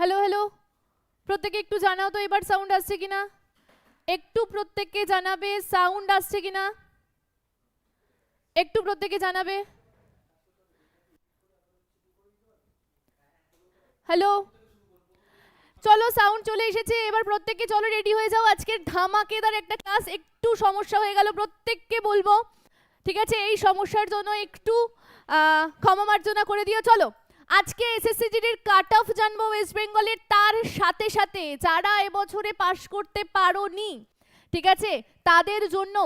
Hello hello প্রত্যেকে একটু জানাও তো এবার সাউন্ড আসছে কিনা? একটু প্রত্যেককে জানাবে সাউন্ড আসছে কিনা? একটু প্রত্যেকে জানাবে। হ্যালো চলো সাউন্ড চলে এসেছে, এবার প্রত্যেককে চলো রেডি হয়ে যাও। আজকের ধামাকেদার একটা ক্লাস একটু সমস্যা হয়ে গেল, প্রত্যেককে বলব। ঠিক আছে, এই সমস্যার জন্য একটু ক্ষমা মার্জনা করে দিও, চলো। আজকে এসএসসি জিডির কাট অফ জানব ওয়েস্ট বেঙ্গলের তার সাথে সাথে যারা এবছরে পাশ করতে পারোনি, ঠিক আছে? তাদের জন্য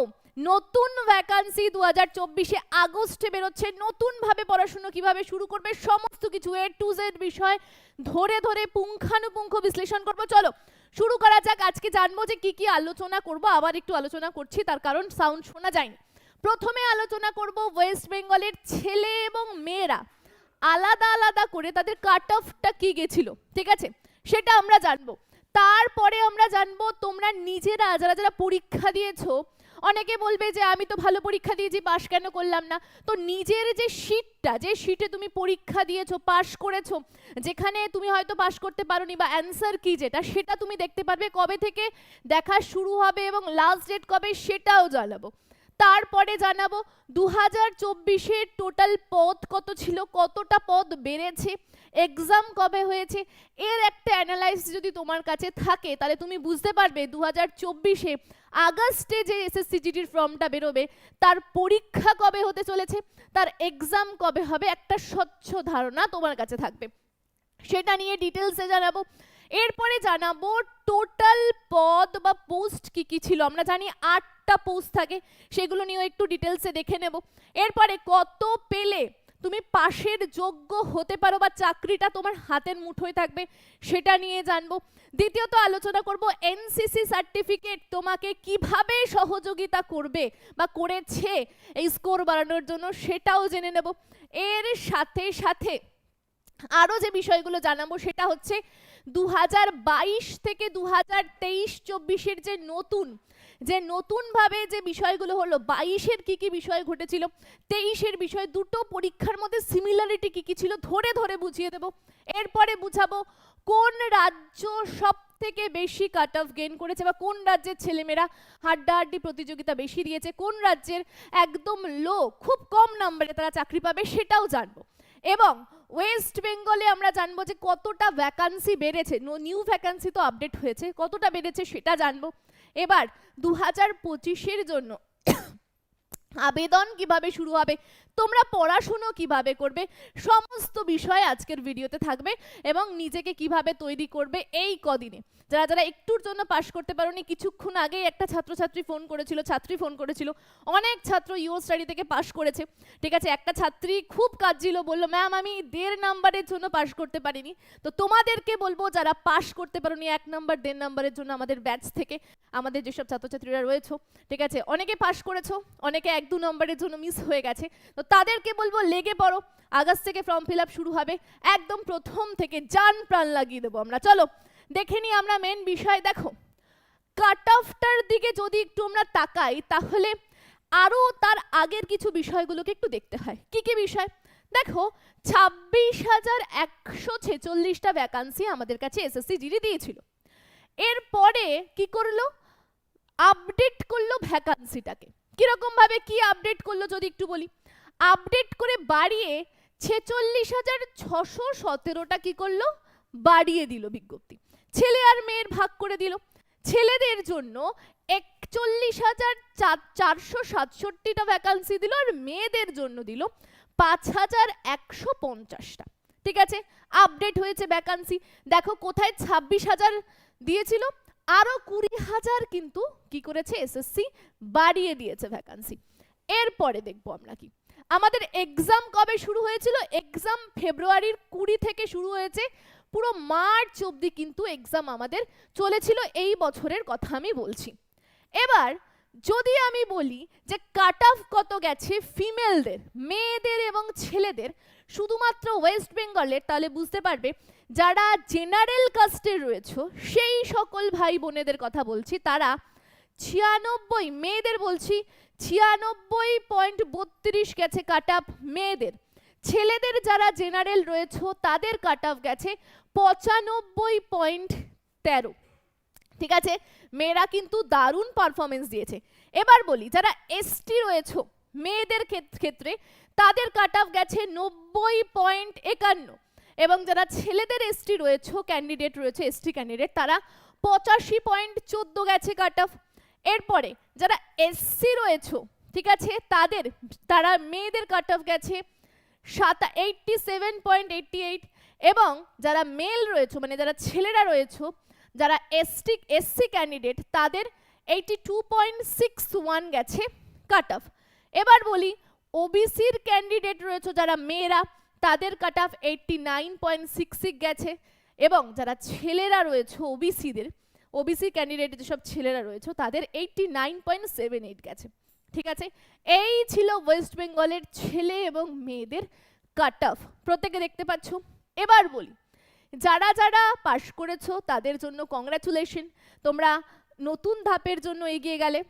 নতুন ভ্যাকান্সি দু হাজার চব্বিশে আগস্টে বেরোচ্ছে। নতুনভাবে পড়াশুনো কীভাবে শুরু করবে, সমস্ত কিছু এ টু জেড বিষয় ধরে ধরে পুঙ্খানুপুঙ্খ বিশ্লেষণ করব। চলো, শুরু করা যাক। আজকে জানব যে কি কি আলোচনা করব। আবার একটু আলোচনা করছি, তার কারণ সাউন্ড শোনা যায়নি। প্রথমে আলোচনা করব ওয়েস্ট বেঙ্গলের ছেলে এবং মেয়েরা। আলাদা আলাদা করে তাদের কাট অফটা কি গেছিল, ঠিক আছে? সেটা আমরা জানব। তারপরে আমরা জানব তোমরা নিজেরা যারা যারা পরীক্ষা দিয়েছ, অনেকে বলবে যে আমি তো ভালো পরীক্ষা দিয়েছি, পাশ কেন করলাম না? তো নিজের যে শিটটা যে শিটে তুমি পরীক্ষা দিয়েছ, পাশ করেছ, যেখানে তুমি হয়তো পাশ করতে পারোনি বা অ্যান্সার কি যেটা, সেটা তুমি দেখতে পারবে কবে থেকে? দেখা শুরু হবে এবং লাস্ট ডেট কবে সেটাও জানাব। তারপরে জানাব দু হাজার চব্বিশের টোটাল পদ কত ছিল? কতটা পদ বেড়েছে? এক্সাম কবে হয়েছে? এর একটা অ্যানালাইস যদি তোমার কাছে থাকে, তাহলে তুমি বুঝতে পারবে দু হাজার চব্বিশে আগস্টে যে এসএসসি জিডির ফর্মটা বেরোবে, তার পরীক্ষা কবে হতে চলেছে? তার এক্সাম কবে হবে? একটা স্বচ্ছ ধারণা তোমার কাছে থাকবে। সেটা নিয়ে ডিটেলসে জানাব। এরপরে জানাব টোটাল পদ বা পোস্ট কি কি ছিল? আমরা জানি আটটা পোস্ট থাকে, সেগুলো নিয়েও একটু ডিটেলসে দেখে নেব। এরপরে কত পেলে তুমি পাশের যোগ্য হতে পারো বা চাকরিটা তোমার হাতের মুঠোয় থাকবে, সেটা নিয়ে জানব। দ্বিতীয়ত আলোচনা করব এনসিসি সার্টিফিকেট তোমাকে কীভাবে সহযোগিতা করবে বা করেছে এই স্কোর বাড়ানোর জন্য, সেটাও জেনে নেব। এর সাথে সাথে আরও যে বিষয়গুলো জানাব, সেটা হচ্ছে দু হাজার বাইশ থেকে দু হাজার তেইশ চব্বিশের যে নতুন যে নতুনভাবে যে বিষয়গুলো হলো, বাইশের কি কি বিষয় ঘটেছিল, তেইশের বিষয় দুটো পরীক্ষার মধ্যে সিমিলারিটি কি কি ছিল, ধরে ধরে বুঝিয়ে দেব। এরপরে বুঝাবো কোন রাজ্য সব থেকে বেশি কাট অফ গেইন করেছে বা কোন রাজ্যের ছেলেমেয়েরা হাড্ডাহাড্ডি প্রতিযোগিতা বেশি দিয়েছে, কোন রাজ্যের একদম লো খুব কম নাম্বারে তারা চাকরি পাবে সেটাও জানব। এবং ওয়েস্ট বেঙ্গলে আমরা জানব যে কতটা ভ্যাকান্সি বেড়েছে। নিউ ভ্যাকান্সি তো আপডেট হয়েছে। কতটা বেড়েছে সেটা জানব। এবার দু হাজার পঁচিশের জন্য আবেদন কীভাবে শুরু হবে, তোমরা পড়াশুনো কীভাবে করবে, সমস্ত বিষয় আজকের ভিডিওতে থাকবে এবং নিজেকে কীভাবে তৈরি করবে এই কদিনে। যারা যারা একটুর জন্য পাশ করতে পারোনি, কিছুক্ষণ আগেই একটা ছাত্রছাত্রী ফোন করেছিল, ছাত্রী ফোন করেছিল, অনেক ছাত্র ইউ স্টাডি থেকে পাশ করেছে। ঠিক আছে, একটা ছাত্রী খুব কাঁদছিল, বলল, ম্যাম, আমি দেড় নাম্বারের জন্য পাশ করতে পারিনি। তো তোমাদেরকে বলব, যারা পাশ করতে পারোনি, এক নাম্বার, দেড় নাম্বারের জন্য আমাদের ব্যাচ থেকে আমাদের যেসব ছাত্রছাত্রীরা রয়েছে, ঠিক আছে, অনেকে পাশ করেছ, অনেকে এক দু নম্বরের জন্য মিস হয়ে গেছে। তো তাদেরকে বলব, লেগে পড়ো। আগস্ট থেকে ফর্ম ফিল শুরু হবে। একদম প্রথম থেকে যান প্রাণ লাগিয়ে দেবো আমরা। চলো, দেখে নিই আমরা মেন বিষয়। দেখো কাট অফটার দিকে যদি একটু আমরা তাকাই, তাহলে আরও তার আগের কিছু বিষয়গুলোকে একটু দেখতে হয়। কি কি বিষয়? দেখো, ছাব্বিশ হাজার একশো ছেচল্লিশটা ভ্যাকান্সি আমাদের কাছে এসএসসি জিডি দিয়েছিল। এরপরে কি করল? আপডেট করল ভ্যাকান্সিটাকে কীরকম ভাবে কি আপডেট করল যদি একটু বলি? আপডেট করে বাড়িয়ে ছেচল্লিশ হাজার ছশো সতেরোটা কি করল? বাড়িয়ে দিল বিজ্ঞপ্তি। ছেলে আর মেয়ের ভাগ করে দিল। ছেলেদের জন্য একচল্লিশ হাজার চারশো সাতষট্টিটা ভ্যাকান্সি দিল আর মেয়েদের জন্য দিল পাঁচ হাজার একশো পঞ্চাশটা। ঠিক আছে? আপডেট হয়েছে ভ্যাকান্সি দেখো কোথায় ছাব্বিশ হাজার দিয়েছিল? আরও কুড়ি হাজার কিন্তু কি করেছে এসএসসি বাড়িয়ে দিয়েছে ভ্যাকান্সি এরপরে দেখব আমরা কি। আমাদের এক্সাম কবে শুরু হয়েছিল? এক্সাম ফেব্রুয়ারির কুড়ি থেকে শুরু হয়েছে। পুরো মার্চ অবধি কিন্তু এক্সাম আমাদের চলেছিল। এই বছরের কথা আমি বলছি। এবার যদি আমি বলি যে কাট অফ কত গেছে ফিমেলদের মেয়েদের এবং ছেলেদের, শুধুমাত্র ওয়েস্ট বেঙ্গলের তাহলে বুঝতে পারবে যারা জেনারেল কাস্টের রয়েছে, সেই সকল ভাই বোনেদের কথা বলছি, তারা ছিয়ানব্বই, মেয়েদের বলছি, ছিয়ানব্বই পয়েন্ট বত্রিশ গেছে কাট আপ মেয়েদের। ছেলেদের যারা জেনারেল রয়েছে, তাদের কাট অফ গেছে পঁচানব্বই পয়েন্ট তেরো। ঠিক আছে? মেয়েরা কিন্তু দারুণ পারফরমেন্স দিয়েছে। এবার বলি, যারা এসটি রয়েছে, মেয়েদের ক্ষেত- ক্ষেত্রে, তাদের কাট অফ গেছে নব্বই পয়েন্ট একান্ন। এবং যারা ছেলেদের এসটি রয়েছে ক্যান্ডিডেট রয়েছে এসটি ক্যান্ডিডেট তারা পঁচাশি পয়েন্ট চোদ্দ গেছে কাট অফ এরপরে যারা এসসি রয়েছে, ঠিক আছে, তাদের, তারা মেয়েদের কাট অফ গেছে সাতা eighty seven point eighty eight এবং যারা মেল রয়েছে মানে যারা ছেলেরা রয়েছে, যারা এসটি এসসি ক্যান্ডিডেট তাদের eighty two point six one গেছে কাট অফ এবার বলি ওবিসির ক্যান্ডিডেট রয়েছে, যারা মেয়েরা তাদের cut off eighty nine point six six গেছে। এবং যারা ছেলেরা রয়েছে ওবিসিদের ওবিসি ক্যান্ডিডেট যেসব ছেলেরা রয়েছে, তাদের eighty nine point seven eight গেছে। ঠিক আছে? এই ছিল ওয়েস্ট বেঙ্গলের ছেলে এবং মেয়েদের কাট অফ প্রত্যেকে দেখতে পাচ্ছ? এবার বলি, যারা যারা পাশ করেছ, তাদের জন্য কংগ্রাচুলেশন তোমরা নতুন ধাপের জন্য এগিয়ে গেলে।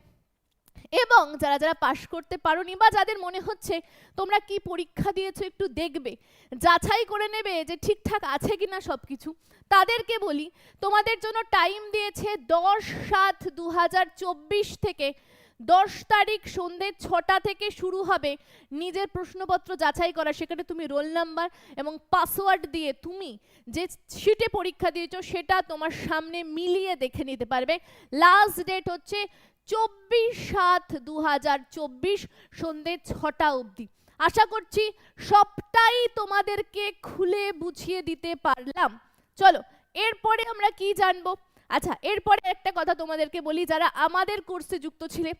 এবং যারা যারা পাশ করতে পারোনি বা যাদের মনে হচ্ছে তোমরা কি পরীক্ষা দিয়েছ একটু দেখবে, যাচাই করে নেবে যে ঠিকঠাক আছে কিনা সব কিছু তাদেরকে বলি, তোমাদের জন্য টাইম দিয়েছে দশ সাত দু থেকে দশ তারিখ সন্ধে ছটা থেকে শুরু হবে নিজের প্রশ্নপত্র যাচাই করা। সেখানে তুমি রোল নাম্বার এবং পাসওয়ার্ড দিয়ে তুমি যে শিটে পরীক্ষা দিয়েছ সেটা তোমার সামনে মিলিয়ে দেখে নিতে পারবে। লাস্ট ডেট হচ্ছে চব্বিশ সাত দু হাজার চব্বিশ সন্ধে ছটা অবধি। আশা করছি সবটাই তোমাদেরকে খুলে বুঝিয়ে দিতে পারলাম। চলো, এরপরে আমরা কি জানব? আচ্ছা এরপরে একটা কথা তোমাদেরকে বলি, যারা আমাদের কোর্সে যুক্ত ছিলে,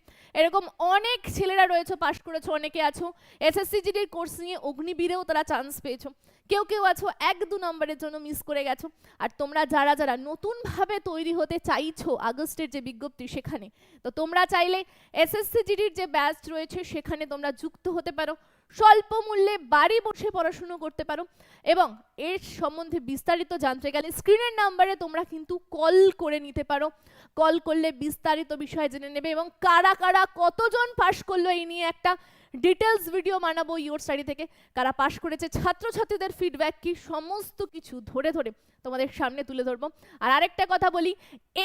এরকম অনেক ছেলেরা রয়েছে পাশ করেছ, অনেকে আছো এসএসসি জিডির কোর্স নিয়ে অগ্নিবীরেও তারা চান্স পেয়েছ। কেউ কেউ আছো, এক দু নম্বরের জন্য মিস করে গেছো। আর তোমরা যারা যারা নতুনভাবে তৈরি হতে চাইছো আগস্টের যে বিজ্ঞপ্তি সেখানে, তো তোমরা চাইলে এসএসসি জিডির যে ব্যাচ রয়েছে, সেখানে তোমরা যুক্ত হতে পারো। স্বল্প মূল্যে বাড়ি বসে পড়াশুনো করতে পারো। এবং এর সম্বন্ধে বিস্তারিত জানতে গেলে স্ক্রিনের নাম্বারে তোমরা কিন্তু কল করে নিতে পারো। কল করলে বিস্তারিত বিষয় জেনে নেবে এবং কারা কারা কতজন পাশ করল এই নিয়ে একটা ডিটেলস ভিডিও বানাবো ইয়োর স্টাডি থেকে। কারা পাশ করেছে, ছাত্রছাত্রীদের ফিডব্যাক কি, সমস্ত কিছু ধরে ধরে তোমাদের সামনে তুলে ধরবো। আর আরেকটা কথা বলি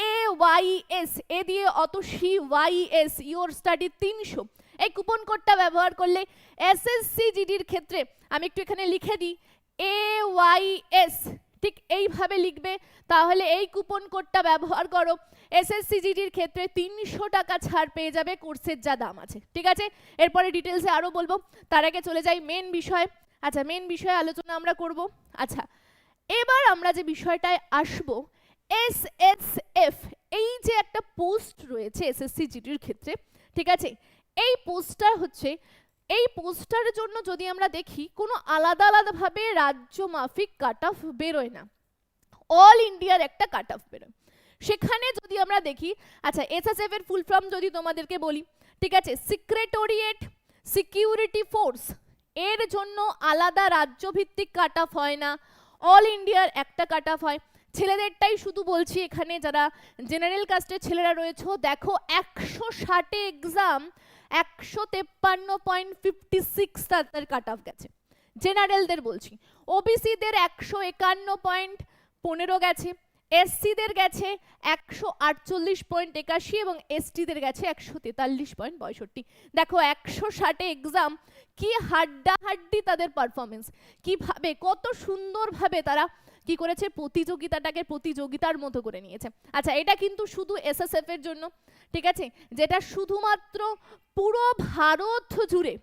এ ওয়াই এস এ দিয়ে Atasi Y S your study তিনশো। এই কুপন কোডটা ব্যবহার করলে এসএসসি জিডির ক্ষেত্রে আমি একটু এখানে লিখে দিই এ ওয়াই এস ঠিক এইভাবে লিখবে। তাহলে এই কুপন কোডটা ব্যবহার করো এসএসসি জিডির ক্ষেত্রে তিনশো টাকা ছাড় পেয়ে যাবে কোর্সের যা দাম আছে, ঠিক আছে? এরপরে ডিটেলসে আরও বলব, তার আগে চলে যাই মেন বিষয়। আচ্ছা মেন বিষয়ে আলোচনা আমরা করব। আচ্ছা এবার আমরা যে বিষয়টায় আসব এস এস এফ এই যে একটা পোস্ট রয়েছে এসএসসি জিডির ক্ষেত্রে, ঠিক আছে? এই পোস্টার হচ্ছে, এই পোস্টারের জন্য যদি আমরা দেখি, কোনো আলাদা আলাদাভাবে রাজ্য মাফিক কাট অফ বেরোয় না। অল ইন্ডিয়ার একটা কাট অফ বেরোয়। সেখানে যদি আমরা দেখি আচ্ছা এসএসএফ এর ফুল ফর্ম যদি তোমাদেরকে বলি, ঠিক আছে সিক্রেটোরিয়েট সিকিউরিটি ফোর্স এর জন্য আলাদা রাজ্যভিত্তিক কাট অফ হয় না। অল ইন্ডিয়ার একটা কাট অফ হয়। ছেলেদেরটাই শুধু বলছি এখানে যারা জেনারেল কাস্টের ছেলেরা রয়েছে, দেখো, একশো ষাটে এক্সাম একশো তেপ্পান্ন পয়েন্ট ফিফটি সিক্স তাদের কাট অফ গেছে। জেনারেলদের বলছি ওবিসিদের একশো একান্ন পয়েন্ট পনেরো গেছে এসসিদের গেছে একশো আটচল্লিশ পয়েন্ট একাশি এবং এসটিদের গেছে একশো তেতাল্লিশ পয়েন্ট পঁয়ষট্টি। দেখো, একশো ষাটে এক্সাম কি হাড্ডাহাড্ডি তাদের পারফরমেন্স কীভাবে, কত সুন্দরভাবে তারা কি করেছে? প্রতিযোগিতাটাকে প্রতিযোগিতার মতো করে নিয়েছে। আচ্ছা এটা কিন্তু শুধু এসএসএফ এর জন্য, ঠিক আছে? যেটা শুধুমাত্র পুরো ভারত জুড়ে,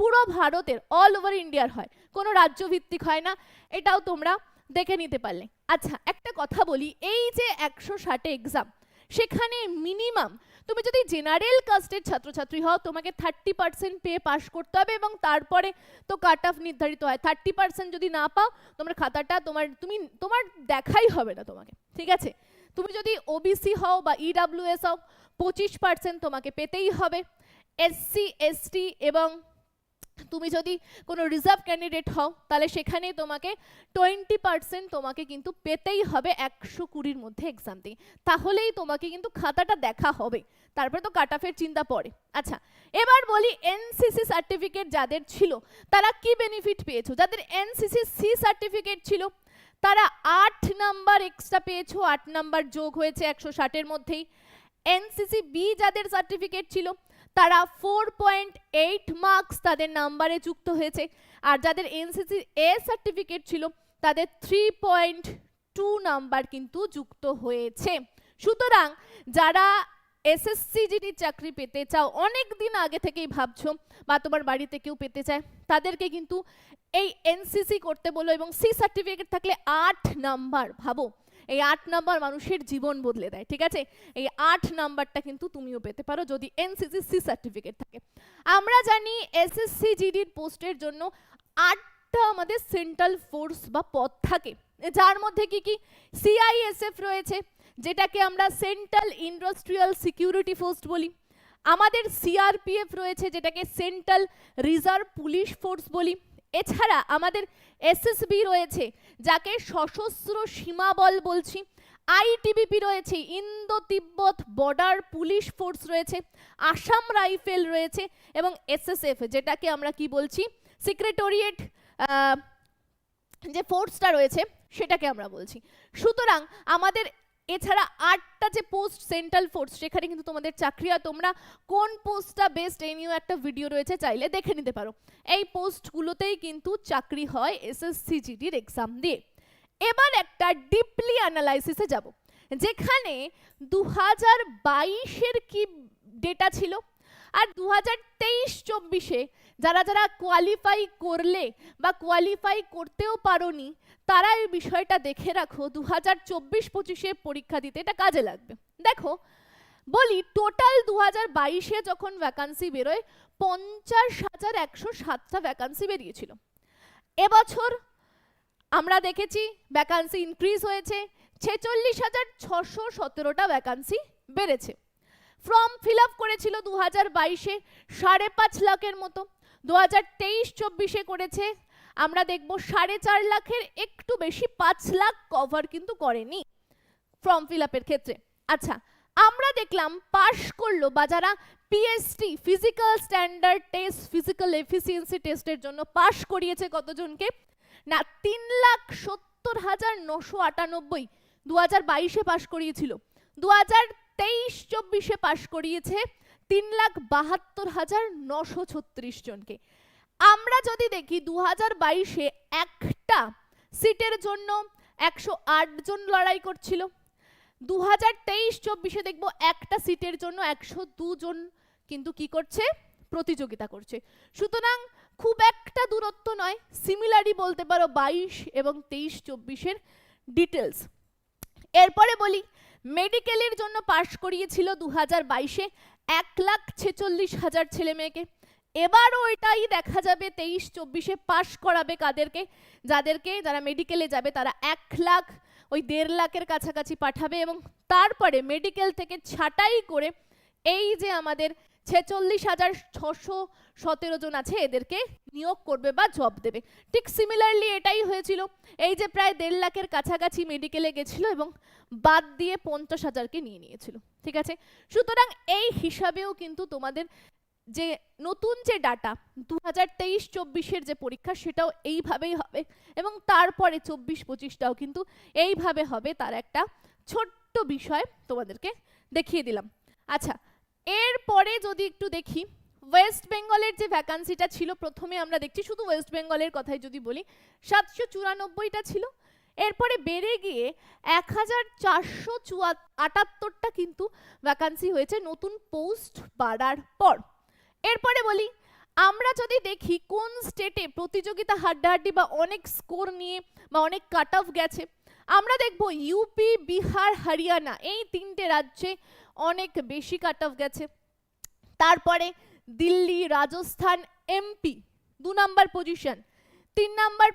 পুরো ভারতের অল ওভার ইন্ডিয়ার হয়। কোনো রাজ্য ভিত্তিক হয় না, এটাও তোমরা দেখে নিতে পারলে। আচ্ছা একটা কথা বলি, এই যে একশো ষাটে এক্সাম সেখানে মিনিমাম তুমি যদি জেনারেল কাস্টের ছাত্রছাত্রী হও, তোমাকে থার্টি পার্সেন্ট পেয়ে পাশ করতে হবে এবং তারপরে তো কাট অফ নির্ধারিত হয়। থার্টি পার্সেন্ট যদি না পাও, তোমার খাতাটা তোমার, তুমি, তোমার দেখাই হবে না তোমাকে, ঠিক আছে? তুমি যদি ওবিসি হও বা ইডাব্লিউএস হও, পঁচিশ পার্সেন্ট তোমাকে পেতেই হবে। এসসি এসটি এবং তুমি যদি কোনো রিজার্ভ ক্যান্ডিডেট হও, তাহলে সেখানে তোমাকে টোয়েন্টি পার্সেন্ট তোমাকে কিন্তু পেতেই হবে একশো কুড়ির মধ্যে এক্সাম দিয়ে তাহলেই তোমাকে কিন্তু খাতাটা দেখা হবে। তারপরে তো কাট অফের চিন্তা পড়ে। আচ্ছা এবার বলি এনসিসি সার্টিফিকেট যাদের ছিল, তারা কি বেনিফিট পেয়েছ? যাদের এনসিসি সি সার্টিফিকেট ছিল, তারা আট নাম্বার এক্সট্রা পেয়েছ, আট নাম্বার যোগ হয়েছে একশো ষাটের মধ্যেই। এনসিসি বি যাদের সার্টিফিকেট ছিল তারা ফোর পয়েন্ট এইট মার্কস তাদের নাম্বারে যুক্ত হয়েছে। আর যাদের এনসিসি এ সার্টিফিকেট ছিল, তাদের থ্রি পয়েন্ট টু নাম্বার কিন্তু যুক্ত হয়েছে। সুতরাং যারা এসএসসি জিডি চাকরি পেতে চাও, অনেক দিন আগে থেকেই ভাবছ, বা তোমার বাড়িতে কেউ পেতে চায়, তাদেরকে কিন্তু এই এনসিসি করতে বলো এবং সি সার্টিফিকেট থাকলে আট নাম্বার ভাবো। এই আট নাম্বার মানুষের জীবন বদলে দেয়, ঠিক আছে? এই আট নাম্বারটা কিন্তু তুমিও পেতে পারো যদি এনসিসি সি সার্টিফিকেট থাকে। আমরা জানি এসএসসি জিডির পোস্টের জন্য আটটা আমাদের সেন্ট্রাল ফোর্স বা পদ থাকে। যার মধ্যে কি কি? সিআইএসএফ রয়েছে, যেটাকে আমরা সেন্ট্রাল ইন্ডাস্ট্রিয়াল সিকিউরিটি ফোর্স বলি। আমাদের সিআরপিএফ রয়েছে, যেটাকে সেন্ট্রাল রিজার্ভ পুলিশ ফোর্স বলি। এছাড়া আমাদের এসএসবি রয়েছে, যাকে সশস্ত্র সীমাবল বলছি আইটিবিপি রয়েছে, Indo Tibet border police force রয়েছে, আসাম রাইফেল রয়েছে এবং এসএসএফ যেটাকে আমরা কি বলছি সিক্রেটোরিয়েট যে ফোর্সটা রয়েছে, সেটাকে আমরা বলছি। সুতরাং আমাদের এছাড়া আটটা যে পোস্ট সেন্ট্রাল ফোর্স সেখানে কিন্তু তোমাদের চাকরি হয়। তোমরা কোন পোস্টটা বেস্ট এই নিয়েও একটা ভিডিও রয়েছে, চাইলে দেখে নিতে পারো। এই পোস্টগুলোতেই কিন্তু চাকরি হয় এসএসসি জিডির এক্সাম দিয়ে। এবার একটা ডিপলি অ্যানালাইসিসে যাব, যেখানে দু হাজার বাইশের কি ডেটা ছিল? আর দু হাজার তেইশ চব্বিশে যারা যারা কোয়ালিফাই করলে বা কোয়ালিফাই করতেও পারোনি, তারা এই বিষয়টা দেখে রাখো দু হাজার চব্বিশ পঁচিশে পরীক্ষা দিতে এটা কাজে লাগবে। দেখো, বলি টোটাল দু হাজার বাইশে যখন ভ্যাকান্সি বেরোয়, পঞ্চাশ হাজার একশো সাতটা ভ্যাকান্সি বেরিয়েছিল। এবছর আমরা দেখেছি ভ্যাকান্সি ইনক্রিজ হয়েছে, ছেচল্লিশ হাজার ছশো সতেরোটা ভ্যাকান্সি বেড়েছে। ফর্ম ফিল আপ করেছিল দু হাজার বাইশে সাড়ে পাঁচ লাখের মতো। দু হাজার তেইশ চব্বিশে করেছে। আমরা দেখব সাড়ে চার লাখের একটু বেশি পাঁচ লাখ কভার কিন্তু করেনি ফর্ম ফিল আপের ক্ষেত্রে। আচ্ছা আমরা দেখলাম পাশ করল বা যারা PST physical standard test physical efficiency টেস্টের জন্য পাশ করিয়েছে কতজনকে? না, তিন লাখ সত্তর হাজার নশো আটানব্বই দু হাজার বাইশে পাশ করিয়েছিল। দু হাজার তেইশ চব্বিশে পাশ করিয়েছে তিন লাখ বাহাত্তর হাজার নশো ছত্রিশ জনকে। আমরা যদি দেখি দু হাজার বাইশে একটা সিটের জন্য একশো আট জন লড়াই করছিল। দু হাজার তেইশ চব্বিশে দেখব একটা সিটের জন্য একশো জন কিন্তু কি করছে? প্রতিযোগিতা করছে। সুতরাং খুব একটা দূরত্ব নয়। সিমিলারই বলতে পারো বাইশ এবং তেইশ চব্বিশের ডিটেলস এরপরে বলি মেডিকেলের জন্য পাশ করিয়েছিল দু হাজার বাইশে এক লাখ ছেচল্লিশ হাজার ছেলে মেয়েকে এবারও এটাই দেখা যাবে তেইশ চব্বিশে পাশ করাবে কাদেরকে? যাদেরকে, যারা মেডিকেলে যাবে, তারা এক লাখ, ওই দেড় লাখের কাছাকাছি পাঠাবে এবং তারপরে মেডিকেল থেকে ছাটাই করে এই যে আমাদের ছেচল্লিশ হাজার ছশো সতেরো জন আছে, এদেরকে নিয়োগ করবে বা জব দেবে। ঠিক সিমিলারলি এটাই হয়েছিল। এই যে প্রায় দেড় লাখের কাছাকাছি মেডিকেলে গেছিল এবং বাদ দিয়ে পঞ্চাশ হাজারকে নিয়ে নিয়েছিল। ঠিক আছে? সুতরাং এই হিসাবেও কিন্তু তোমাদের যে নতুন যে ডাটা দু হাজার তেইশ চব্বিশের যে পরীক্ষা, সেটাও এইভাবেই হবে এবং তারপরে চব্বিশ পঁচিশটাও কিন্তু এইভাবে হবে। তার একটা ছোট্ট বিষয় তোমাদেরকে দেখিয়ে দিলাম। আচ্ছা এরপরে যদি একটু দেখি ওয়েস্ট বেঙ্গলের যে ভ্যাকান্সিটা ছিল, প্রথমে আমরা দেখছি শুধু ওয়েস্ট বেঙ্গলের কথাই যদি বলি, সাতশো চুরানব্বইটা ছিল। এরপরে বেড়ে গিয়ে এক হাজার চারশো চুয়া আটাত্তরটা কিন্তু ভ্যাকান্সি হয়েছে নতুন পোস্ট বাড়ার পর। এরপরে বলি, আমরা যদি দেখি কোন স্টেটে প্রতিযোগিতা, হাড্ডাহাড্ডি বা অনেক স্কোর নিয়ে বা অনেক কাট অফ গেছে, আমরা দেখব ইউপি বিহার হরিয়ানা এই তিনটে রাজ্যে অনেক বেশি কাট অফ গেছে। তারপরে দিল্লি, রাজস্থান এমপি দু নাম্বার পজিশন তিন নাম্বার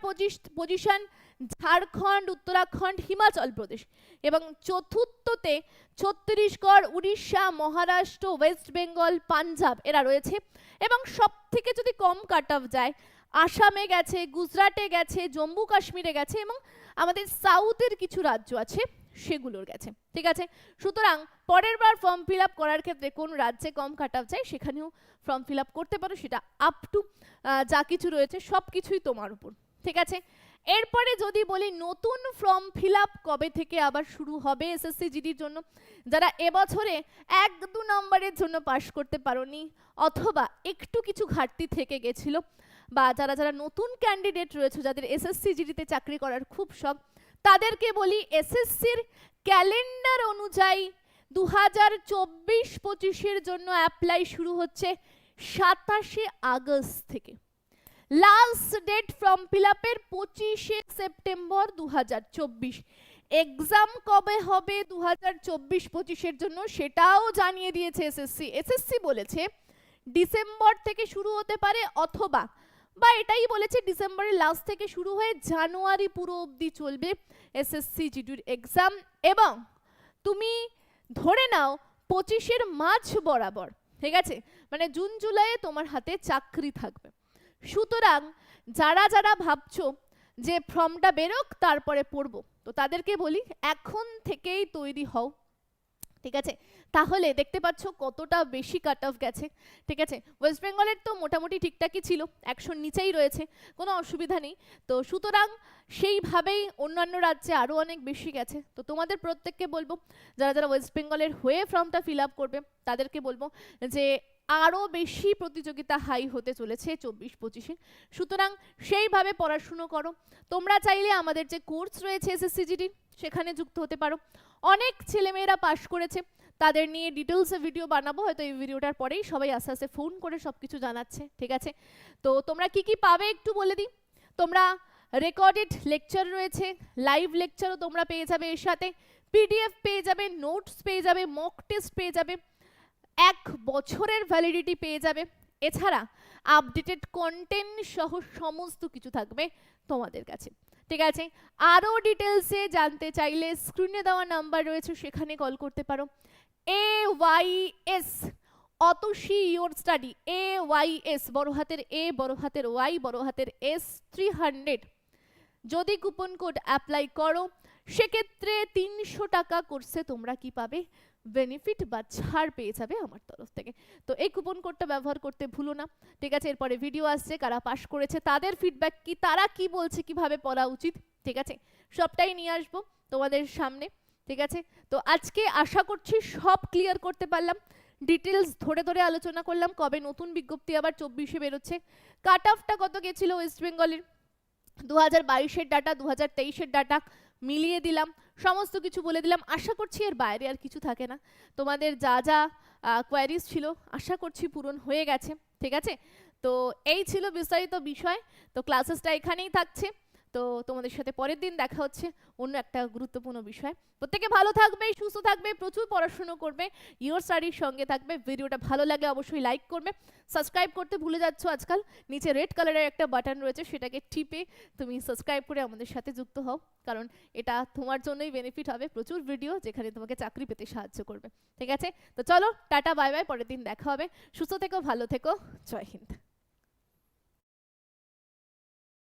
পজিশন ঝাড়খণ্ড, উত্তরাখণ্ড, হিমাচল প্রদেশ। এবং চতুর্থতে ছত্তিশগড়, উড়িষ্যা, মহারাষ্ট্র, ওয়েস্ট বেঙ্গল, পাঞ্জাব এরা রয়েছে। এবং সব থেকে যদি কম কাট অফ যায়, আসামে গেছে, গুজরাটে গেছে, জম্মু কাশ্মীরে গেছে এবং আমাদের সাউথের কিছু রাজ্য আছে। সেগুলোর গেছে ঠিক আছে? সুতরাং পরের বার ফর্ম ফিল আপ করার ক্ষেত্রে কোন রাজ্যে কম কাট অফ যায়, সেখানেও ফর্ম ফিল আপ করতে পারো। সেটা আপ টু যা কিছু রয়েছে, সব কিছুই তোমার উপর। ঠিক আছে? এরপরে যদি বলি নতুন ফর্ম ফিল আপ কবে থেকে আবার শুরু হবে এসএসসি জিডির জন্য? যারা এবছরে এক দু নম্বরের জন্য পাশ করতে পারোনি, অথবা একটু কিছু ঘাটতি থেকে গেছিল, বা যারা যারা নতুন ক্যান্ডিডেট রয়েছে, যাদের এসএসসি জিডিতে চাকরি করার খুব শখ তাদেরকে বলি এসএসসির ক্যালেন্ডার অনুযায়ী দু হাজার চব্বিশ পঁচিশের জন্য অ্যাপ্লাই শুরু হচ্ছে সাতাশে আগস্ট থেকে। লাস্ট ডেট ফর্ম ফিল আপের পঁচিশে সেপ্টেম্বর দু চব্বিশ। এক্সাম কবে হবে দু হাজার চব্বিশ পঁচিশের জন্য সেটাও জানিয়ে দিয়েছে এসএসসি। এসএসসি বলেছে ডিসেম্বর থেকে শুরু হতে পারে অথবা বা এটাই বলেছে ডিসেম্বরের লাস্ট থেকে শুরু হয়ে জানুয়ারি পুরো অবধি চলবে এসএসসি জিডির এক্সাম এবং তুমি ধরে নাও পঁচিশের মাঝ বরাবর, ঠিক আছে? মানে জুন, জুলাইয়ে তোমার হাতে চাকরি থাকবে। সুতরাং যারা যারা ভাবছ যে ফর্মটা বেরোক, তারপরে পড়ব। তো তাদেরকে বলি, এখন থেকেই তৈরি হও, ঠিক আছে? তাহলে দেখতে পাচ্ছ কতটা বেশি কাট অফ গেছে। ঠিক আছে? ওয়েস্ট বেঙ্গলের তো মোটামুটি ঠিকঠাকই ছিল, একশোর নিচেই রয়েছে, কোনো অসুবিধা নেই। তো সুতরাং সেইভাবেই অন্যান্য রাজ্যে আরও অনেক বেশি গেছে। তো তোমাদের প্রত্যেককে বলব, যারা যারা ওয়েস্ট বেঙ্গলের হয়ে ফর্মটা ফিল আপ করবে, তাদেরকে বলব যে আরও বেশি প্রতিযোগিতা হাই হতে চলেছে চব্বিশ পঁচিশে। সুতরাং সেইভাবে পড়াশুনো করো। তোমরা চাইলে আমাদের যে কোর্স রয়েছে এসএসসিজিডি সেখানে যুক্ত হতে পারো। অনেক ছেলেমেয়েরা পাশ করেছে। তাদের নিয়ে ডিটেলসে ভিডিও বানাবো, হয়তো এই ভিডিওটার পরেই সবাই আস্তে আস্তে ফোন করে সব কিছু জানাচ্ছে, ঠিক আছে? তো তোমরা কি কি পাবে একটু বলে দিই? তোমরা রেকর্ডেড লেকচার রয়েছে লাইভ লেকচারও তোমরা পেয়ে যাবে এর সাথে পিডিএফ পেয়ে যাবে নোটস পেয়ে যাবে মক টেস্ট পেয়ে যাবে, এক বছরের ভ্যালিডিটি পেয়ে যাবে। এছাড়া আপডেটেড কন্টেন্ট সহ সমস্ত কিছু থাকবে তোমাদের কাছে, ঠিক আছে? আরও ডিটেলসে জানতে চাইলে স্ক্রিনে দেওয়া নাম্বার রয়েছে, সেখানে কল করতে পারো। A Y S Atasi your study A Y S বড় হাতের এ বড় হাতের ওয়াই বড় হাতের এস থ্রি হান্ড্রেড যদি কুপন কোড অ্যাপ্লাই করো, সেক্ষেত্রে তিনশো টাকা কোর্সে তোমরা কি পাবে? বেনিফিট বা ছাড় পেয়ে যাবে আমার তরফ থেকে। তো এই কুপন কোডটা ব্যবহার করতে ভুলো না, ঠিক আছে? এরপরে ভিডিও আসছে, কারা পাশ করেছে, তাদের ফিডব্যাক কি, তারা কি বলছে, কীভাবে পড়া উচিত, ঠিক আছে? সবটাই নিয়ে আসব তোমাদের সামনে। ঠিক আছে? তো আজকে আশা করছি সব ক্লিয়ার করতে পারলাম। ডিটেলস ধরে ধরে আলোচনা করলাম কবে নতুন বিজ্ঞপ্তি আবার চব্বিশে বেরোচ্ছে। কাট অফটা কত গেছিল ওয়েস্ট বেঙ্গলের দু হাজার বাইশের ডাটা দু হাজার তেইশের ডাটা মিলিয়ে দিলাম, সমস্ত কিছু বলে দিলাম। আশা করছি এর বাইরে আর কিছু থাকে না। তোমাদের যা যা কোয়ারিজ ছিল, আশা করছি পূরণ হয়ে গেছে, ঠিক আছে? তো এই ছিল বিস্তারিত বিষয়। তো ক্লাসেসটা এখানেই থাকছে। তো তোমাদের সাথে পরের দিন দেখা হচ্ছে অন্য একটা গুরুত্বপূর্ণ বিষয়। প্রত্যেকে ভালো থাকবে, সুস্থ থাকবে, প্রচুর পড়াশুনো করবে ইয়োর স্টাডির সঙ্গে থাকবে ভিডিওটা ভালো লাগে অবশ্যই লাইক করবে। সাবস্ক্রাইব করতে ভুলে যাচ্ছ আজকাল, নিচে রেড কালারের একটা বাটন রয়েছে, সেটাকে টিপে তুমি সাবস্ক্রাইব করে আমাদের সাথে যুক্ত হও, কারণ এটা তোমার জন্যই বেনিফিট হবে, প্রচুর ভিডিও যেখানে তোমাকে চাকরি পেতে সাহায্য করবে। ঠিক আছে? তো চলো, টাটা বাই বাই পরের দিন দেখা হবে। সুস্থ থেকো, ভালো থেকো, জয় হিন্দ।